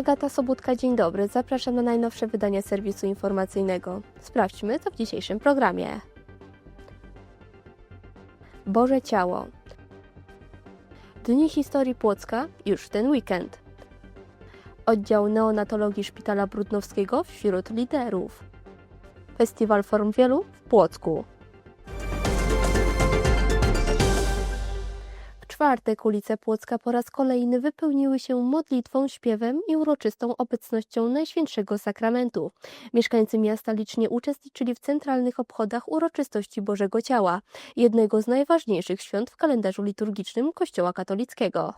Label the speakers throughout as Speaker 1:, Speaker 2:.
Speaker 1: Agata Sobótka, dzień dobry. Zapraszam na najnowsze wydanie serwisu informacyjnego. Sprawdźmy, co w dzisiejszym programie. Boże Ciało. Dni historii Płocka już w ten weekend. Oddział neonatologii Szpitala Brudnowskiego wśród liderów. Festiwal Form Wielu w Płocku. Czwartek ulice Płocka po raz kolejny wypełniły się modlitwą, śpiewem i uroczystą obecnością Najświętszego Sakramentu. Mieszkańcy miasta licznie uczestniczyli w centralnych obchodach uroczystości Bożego Ciała, jednego z najważniejszych świąt w kalendarzu liturgicznym Kościoła katolickiego.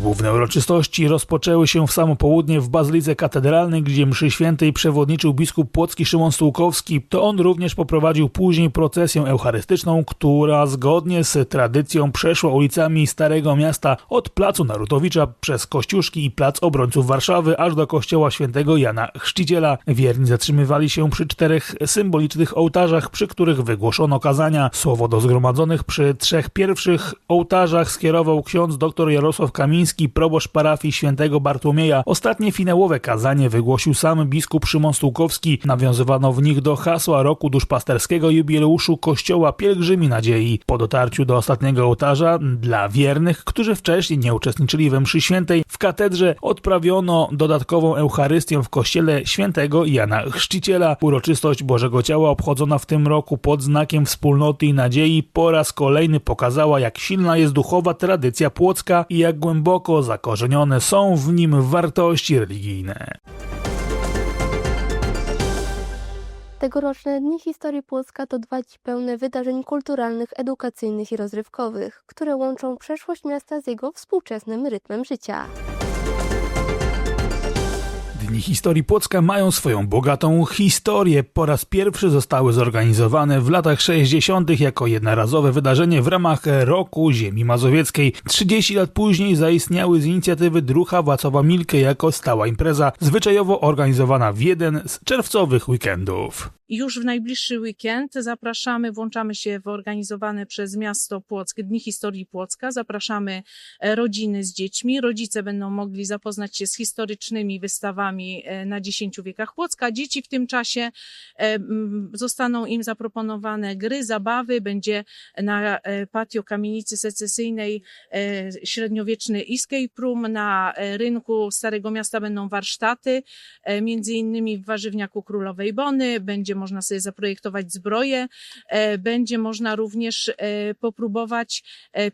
Speaker 2: Główne uroczystości rozpoczęły się w samo południe w Bazylice Katedralnej, gdzie mszy świętej przewodniczył biskup płocki Szymon Stułkowski. To on również poprowadził później procesję eucharystyczną, która zgodnie z tradycją przeszła ulicami Starego Miasta od Placu Narutowicza przez Kościuszki i Plac Obrońców Warszawy aż do kościoła świętego Jana Chrzciciela. Wierni zatrzymywali się przy czterech symbolicznych ołtarzach, przy których wygłoszono kazania. Słowo do zgromadzonych przy trzech pierwszych ołtarzach skierował ksiądz dr Jarosław Kamiński, proboszcz parafii świętego Bartłomieja. Ostatnie finałowe kazanie wygłosił sam biskup Szymon Stułkowski. Nawiązywano w nich do hasła roku duszpasterskiego jubileuszu Kościoła Pielgrzymi Nadziei. Po dotarciu do ostatniego ołtarza dla wiernych, którzy wcześniej nie uczestniczyli we mszy świętej, w katedrze odprawiono dodatkową Eucharystię w kościele świętego Jana Chrzciciela. Uroczystość Bożego Ciała obchodzona w tym roku pod znakiem wspólnoty i nadziei po raz kolejny pokazała, jak silna jest duchowa tradycja płocka i jak głęboko zakorzenione są w nim wartości religijne.
Speaker 1: Tegoroczne Dni Historii Płocka to dwa dni pełne wydarzeń kulturalnych, edukacyjnych i rozrywkowych, które łączą przeszłość miasta z jego współczesnym rytmem życia.
Speaker 2: Dni Historii Płocka mają swoją bogatą historię. Po raz pierwszy zostały zorganizowane w latach 60. jako jednorazowe wydarzenie w ramach Roku Ziemi Mazowieckiej. 30 lat później zaistniały z inicjatywy drucha Wacława Milke jako stała impreza, zwyczajowo organizowana w jeden z czerwcowych weekendów.
Speaker 3: Już w najbliższy weekend zapraszamy, włączamy się w organizowane przez miasto Płock Dni Historii Płocka. Zapraszamy rodziny z dziećmi. Rodzice będą mogli zapoznać się z historycznymi wystawami e, na dziesięciu wiekach Płocka. Dzieci w tym czasie e, zostaną im zaproponowane gry, zabawy. Będzie na e, patio kamienicy secesyjnej średniowieczny escape room. Na rynku Starego Miasta będą warsztaty, między innymi w warzywniaku Królowej Bony. Będzie można sobie zaprojektować zbroję. E, Będzie można również popróbować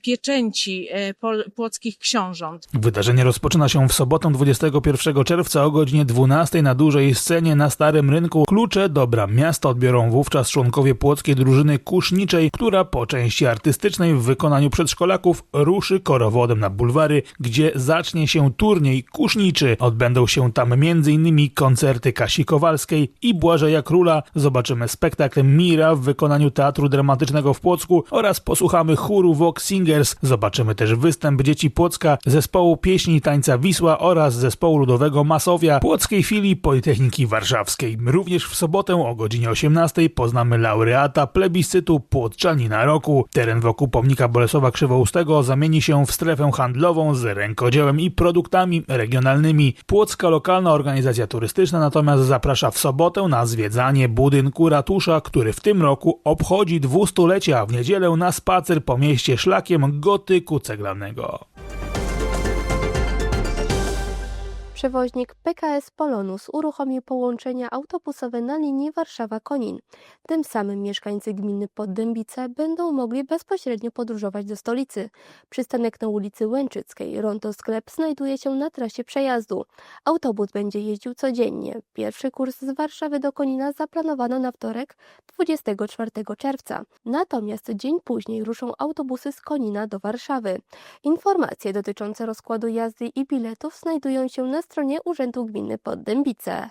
Speaker 3: pieczęci płockich książąt.
Speaker 2: Wydarzenie rozpoczyna się w sobotę 21 czerwca o godzinie 12 na dużej scenie na Starym Rynku. Klucze do bram miasta odbiorą wówczas członkowie płockiej drużyny kuszniczej, która po części artystycznej w wykonaniu przedszkolaków ruszy korowodem na bulwary, gdzie zacznie się turniej kuszniczy. Odbędą się tam m.in. koncerty Kasi Kowalskiej i Błażeja Króla. Zobaczymy spektakl Mira w wykonaniu Teatru Dramatycznego w Płocku oraz posłuchamy chóru Vox Singers. Zobaczymy też występ dzieci Płocka, zespołu pieśni i tańca Wisła oraz zespołu ludowego Masowia Płockiej filii Politechniki Warszawskiej. Również w sobotę o godzinie 18 poznamy laureata plebiscytu Płotczanina Roku. Teren wokół pomnika Bolesława Krzywoustego zamieni się w strefę handlową z rękodziełem i produktami regionalnymi. Płocka lokalna organizacja turystyczna natomiast zaprasza w sobotę na zwiedzanie budynku ratusza, który w tym roku obchodzi dwustulecie, a w niedzielę na spacer po mieście szlakiem gotyku ceglanego.
Speaker 1: Przewoźnik PKS Polonus uruchomił połączenia autobusowe na linii Warszawa-Konin. Tym samym mieszkańcy gminy Poddębice będą mogli bezpośrednio podróżować do stolicy. Przystanek na ulicy Łęczyckiej, Ronto Sklep znajduje się na trasie przejazdu. Autobus będzie jeździł codziennie. Pierwszy kurs z Warszawy do Konina zaplanowano na wtorek 24 czerwca. Natomiast dzień później ruszą autobusy z Konina do Warszawy. Informacje dotyczące rozkładu jazdy i biletów znajdują się na stronie Urzędu Gminy Poddębice.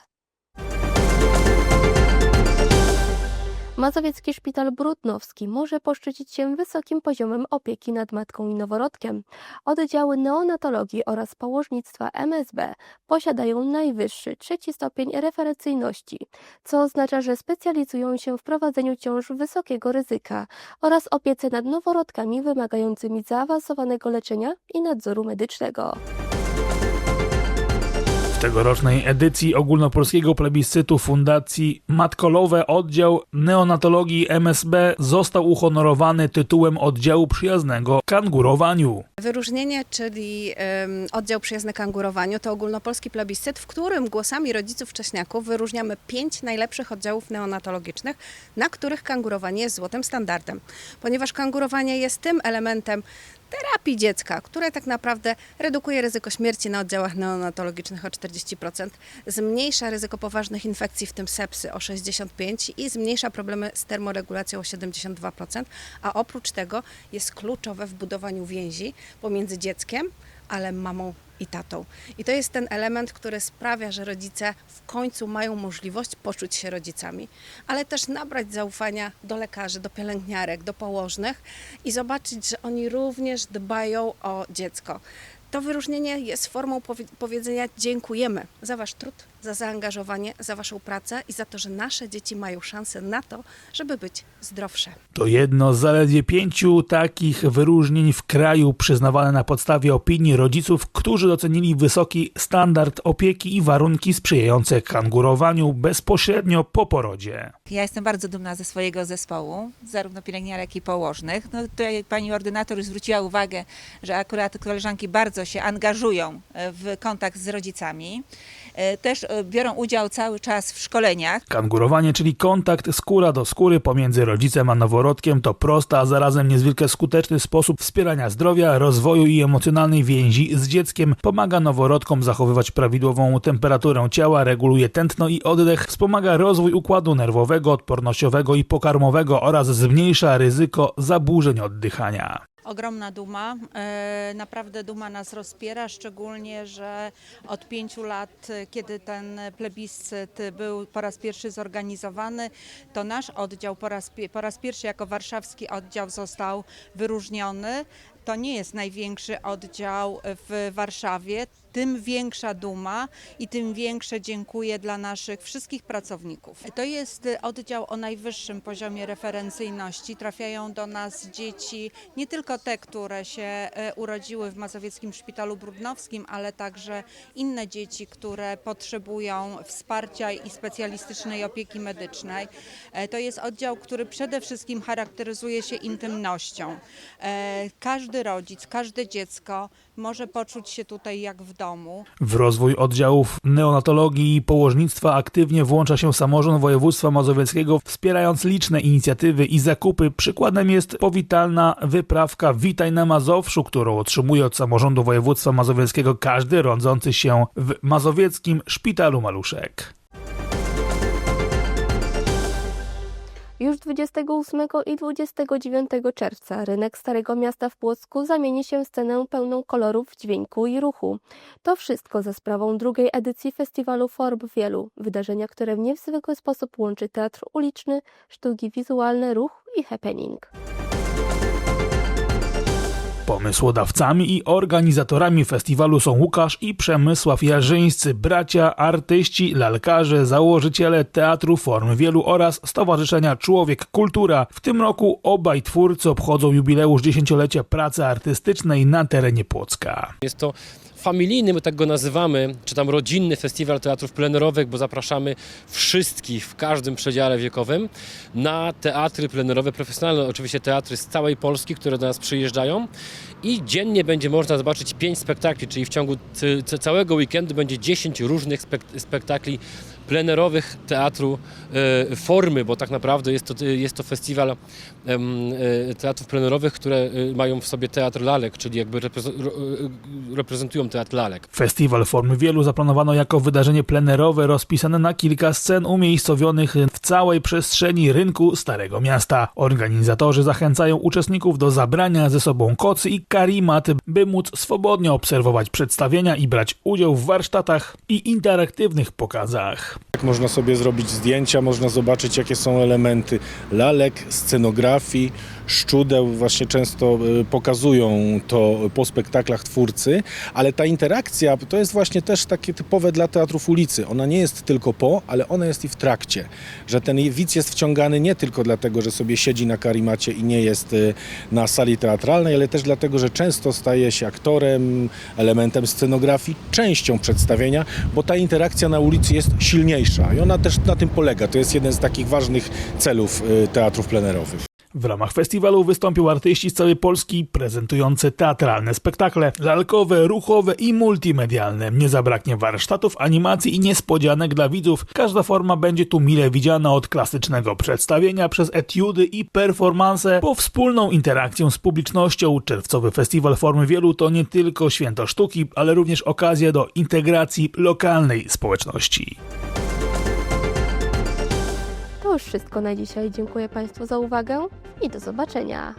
Speaker 1: Mazowiecki Szpital Brudnowski może poszczycić się wysokim poziomem opieki nad matką i noworodkiem. Oddziały neonatologii oraz położnictwa MSB posiadają najwyższy trzeci stopień referencyjności, co oznacza, że specjalizują się w prowadzeniu ciąż wysokiego ryzyka oraz opiece nad noworodkami wymagającymi zaawansowanego leczenia i nadzoru medycznego.
Speaker 2: Tegorocznej edycji ogólnopolskiego plebiscytu Fundacji Matkolowe oddział neonatologii MSB został uhonorowany tytułem oddziału przyjaznego kangurowaniu.
Speaker 4: Wyróżnienie, czyli em, oddział przyjazny kangurowaniu, to ogólnopolski plebiscyt, w którym głosami rodziców wcześniaków wyróżniamy pięć najlepszych oddziałów neonatologicznych, na których kangurowanie jest złotym standardem. Ponieważ kangurowanie jest tym elementem terapii dziecka, które tak naprawdę redukuje ryzyko śmierci na oddziałach neonatologicznych o 40%, zmniejsza ryzyko poważnych infekcji, w tym sepsy o 65% i zmniejsza problemy z termoregulacją o 72%, a oprócz tego jest kluczowe w budowaniu więzi pomiędzy dzieckiem, ale mamą i tatą. I to jest ten element, który sprawia, że rodzice w końcu mają możliwość poczuć się rodzicami, ale też nabrać zaufania do lekarzy, do pielęgniarek, do położnych i zobaczyć, że oni również dbają o dziecko. To wyróżnienie jest formą powie- powiedzenia dziękujemy za Wasz trud, za zaangażowanie, za Waszą pracę i za to, że nasze dzieci mają szansę na to, żeby być zdrowsze.
Speaker 2: To jedno z zaledwie pięciu takich wyróżnień w kraju przyznawane na podstawie opinii rodziców, którzy docenili wysoki standard opieki i warunki sprzyjające kangurowaniu bezpośrednio po porodzie.
Speaker 5: Ja jestem bardzo dumna ze swojego zespołu, zarówno pielęgniarek, jak i położnych. No, tutaj pani ordynator zwróciła uwagę, że akurat koleżanki bardzo się angażują e, w kontakt z rodzicami. E, Też e, biorą udział cały czas w szkoleniach.
Speaker 2: Kangurowanie, czyli kontakt skóra do skóry pomiędzy rodzicem a noworodkiem, to prosty, a zarazem niezwykle skuteczny sposób wspierania zdrowia, rozwoju i emocjonalnej więzi z dzieckiem. Pomaga noworodkom zachowywać prawidłową temperaturę ciała, reguluje tętno i oddech, wspomaga rozwój układu nerwowego, odpornościowego i pokarmowego oraz zmniejsza ryzyko zaburzeń oddychania.
Speaker 6: ogromna duma. E, Naprawdę duma nas rozpiera, szczególnie, że od pięciu lat, kiedy ten plebiscyt był po raz pierwszy zorganizowany, to nasz oddział po raz, po raz pierwszy jako warszawski oddział został wyróżniony. To nie jest największy oddział w Warszawie. Tym większa duma i tym większe dziękuję dla naszych wszystkich pracowników. To jest oddział o najwyższym poziomie referencyjności. Trafiają do nas dzieci, nie tylko te, które się e, urodziły w Mazowieckim Szpitalu Brudnowskim, ale także inne dzieci, które potrzebują wsparcia i specjalistycznej opieki medycznej. E, To jest oddział, który przede wszystkim charakteryzuje się intymnością. E, Każdy rodzic, każde dziecko może poczuć się tutaj jak w domu.
Speaker 2: W rozwój oddziałów neonatologii i położnictwa aktywnie włącza się samorząd województwa mazowieckiego, wspierając liczne inicjatywy i zakupy. Przykładem jest powitalna wyprawka Witaj na Mazowszu, którą otrzymuje od samorządu województwa mazowieckiego każdy rodzący się w mazowieckim szpitalu maluszek.
Speaker 1: Już 28 i 29 czerwca rynek Starego Miasta w Płocku zamieni się w scenę pełną kolorów, dźwięku i ruchu. To wszystko za sprawą drugiej edycji festiwalu Form Wielu, wydarzenia, które w niezwykły sposób łączy teatr uliczny, sztuki wizualne, ruch i happening.
Speaker 2: Pomysłodawcami i organizatorami festiwalu są Łukasz i Przemysław Jarzyńscy, bracia, artyści, lalkarze, założyciele Teatru Form Wielu oraz Stowarzyszenia Człowiek Kultura. W tym roku obaj twórcy obchodzą jubileusz dziesięciolecia pracy artystycznej na terenie Płocka.
Speaker 7: Jest to familijny, my tak go nazywamy, czy tam rodzinny festiwal teatrów plenerowych, bo zapraszamy wszystkich w każdym przedziale wiekowym na teatry plenerowe profesjonalne, oczywiście teatry z całej Polski, które do nas przyjeżdżają. I dziennie będzie można zobaczyć pięć spektakli, czyli w ciągu całego weekendu będzie 10 różnych spek- spektakli plenerowych teatru e, formy, bo tak naprawdę jest to, jest to festiwal e, teatrów plenerowych, które e, mają w sobie teatr lalek, czyli jakby reprezentują teatr lalek.
Speaker 2: Festiwal Form Wielu zaplanowano jako wydarzenie plenerowe rozpisane na kilka scen umiejscowionych w całej przestrzeni rynku Starego Miasta. Organizatorzy zachęcają uczestników do zabrania ze sobą kocy i karimat, by móc swobodnie obserwować przedstawienia i brać udział w warsztatach i interaktywnych pokazach.
Speaker 8: Można sobie zrobić zdjęcia, można zobaczyć jakie są elementy lalek, scenografii, szczudeł. Właśnie często y, pokazują to po spektaklach twórcy, ale ta interakcja to jest właśnie też takie typowe dla teatrów ulicy. Ona nie jest tylko po, ale ona jest i w trakcie. Że ten widz jest wciągany nie tylko dlatego, że sobie siedzi na karimacie i nie jest y, na sali teatralnej, ale też dlatego, że często staje się aktorem, elementem scenografii, częścią przedstawienia, bo ta interakcja na ulicy jest silniejsza i ona też na tym polega. To jest jeden z takich ważnych celów y, teatrów plenerowych.
Speaker 2: W ramach festiwalu wystąpią artyści z całej Polski prezentujący teatralne spektakle lalkowe, ruchowe i multimedialne. Nie zabraknie warsztatów, animacji i niespodzianek dla widzów. Każda forma będzie tu mile widziana od klasycznego przedstawienia przez etiudy i performanse po wspólną interakcję z publicznością. Czerwcowy festiwal Formy Wielu to nie tylko święto sztuki, ale również okazja do integracji lokalnej społeczności.
Speaker 1: Już wszystko na dzisiaj. Dziękuję Państwu za uwagę i do zobaczenia.